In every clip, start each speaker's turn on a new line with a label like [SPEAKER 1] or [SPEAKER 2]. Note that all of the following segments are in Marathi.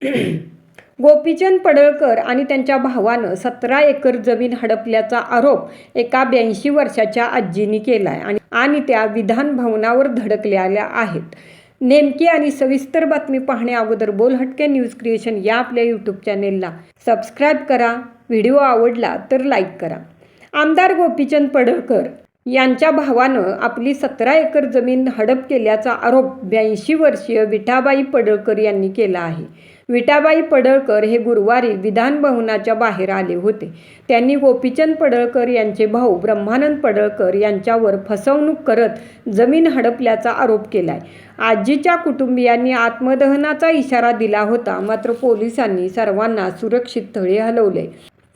[SPEAKER 1] गोपीचंद पडळकर आणि त्यांच्या भावानं सतरा एकर जमीन हडपल्याचा आरोप एका ब्याऐंशी वर्षाच्या आजीने केला आहे आणि त्या विधान भवनावर धडकलेल्या आहेत. नेमकी आणि सविस्तर बातमी पाहणे अगोदर बोल हटके न्यूज क्रिएशन या आपल्या यूट्यूब चॅनेलला सबस्क्राईब करा. व्हिडिओ आवडला तर लाईक करा. आमदार गोपीचंद पडळकर यांच्या भावानं आपली सतरा एकर जमीन हडप केल्याचा आरोप ब्याऐंशी वर्षीय विठाबाई पडळकर यांनी केला आहे. विटाबाई पडळकर हे गुरुवारी विधान भवनाच्या बाहेर आले होते. त्यांनी गोपीचंद पडळकर यांचे भाऊ ब्रह्मानंद पडळकर यांच्यावर फसवणूक करत जमीन हडपल्याचा आरोप केलाय. आजीच्या कुटुंबियांनी आत्मदहनाचा इशारा दिला होता मात्र पोलिसांनी सर्वांना सुरक्षित स्थळी हलवले.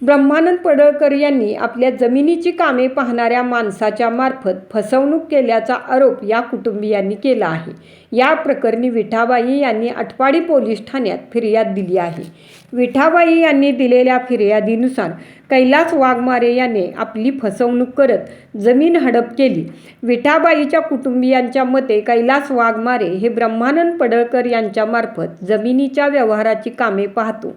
[SPEAKER 1] ब्रह्मानंद पडळकर यांनी आपल्या जमिनीची कामे पाहणाऱ्या माणसाच्या मार्फत फसवणूक केल्याचा आरोप या कुटुंबियांनी केला आहे. या प्रकरणी विठाबाई यांनी आटपाडी पोलीस ठाण्यात फिर्याद दिली आहे. विठाबाई यांनी दिलेल्या फिर्यादीनुसार कैलास वाघमारे याने आपली फसवणूक करत जमीन हडप केली. विठाबाईच्या कुटुंबियांच्या मते कैलास वाघमारे हे ब्रह्मानंद पडळकर यांच्यामार्फत जमिनीच्या व्यवहाराची कामे पाहतो.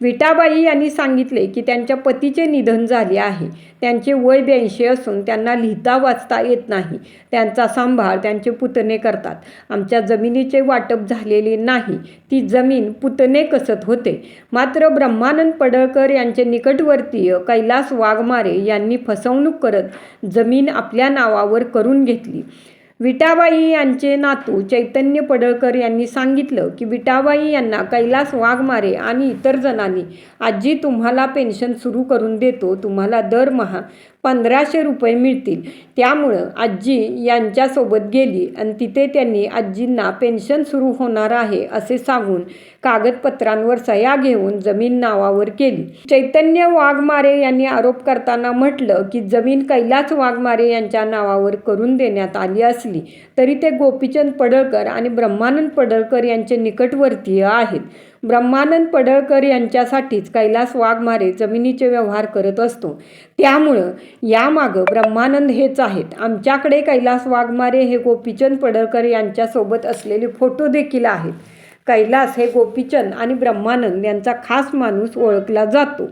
[SPEAKER 1] विटाबाई यांनी सांगितले की त्यांच्या पतीचे निधन झाले आहे. त्यांचे वय ब्याऐंशी असून त्यांना लिहिता वाचता येत नाही. त्यांचा सांभाळ त्यांचे पुतणे करतात. आमच्या जमिनीचे वाटप झालेले नाही. ती जमीन पुतणे कसत होते. मात्र ब्रह्मानंद पडळकर यांचे निकटवर्तीय कैलास वाघमारे यांनी फसवणूक करत जमीन आपल्या नावावर करून घेतली. विटाबाई यांचे नातू चैतन्य पडळकर यांनी सांगितलं की विटाबाई यांना कैलास वाघमारे आणि इतर जणांनी आजी तुम्हाला पेन्शन सुरू करून देतो. तुम्हाला दरमहा पंधराशे रुपये मिळतील. त्यामुळं आजी यांच्यासोबत गेली आणि तिथे त्यांनी आजींना पेन्शन सुरू होणार आहे असे सांगून कागदपत्रांवर सह्या घेऊन जमीन नावावर केली. चैतन्य वाघमारे यांनी आरोप करताना म्हटलं की जमीन कैलास वाघमारे यांच्या नावावर करून देण्यात आली असली तरी ते गोपीचंद पडळकर आणि ब्रह्मानंद पडळकर यांचे निकटवर्तीय आहेत. ब्रह्मानंद पडळकर यांच्यासाठीच कैलास वाघमारे जमिनीचे व्यवहार करत असतो. त्यामुळं यामागं ब्रह्मानंद हेच आहेत. आमच्याकडे कैलास वाघमारे हे गोपीचंद पडळकर यांच्यासोबत असलेले फोटो देखील आहेत. कैलास हे गोपीचंद आणि ब्रह्मानंद यांचा खास माणूस ओळखला जातो.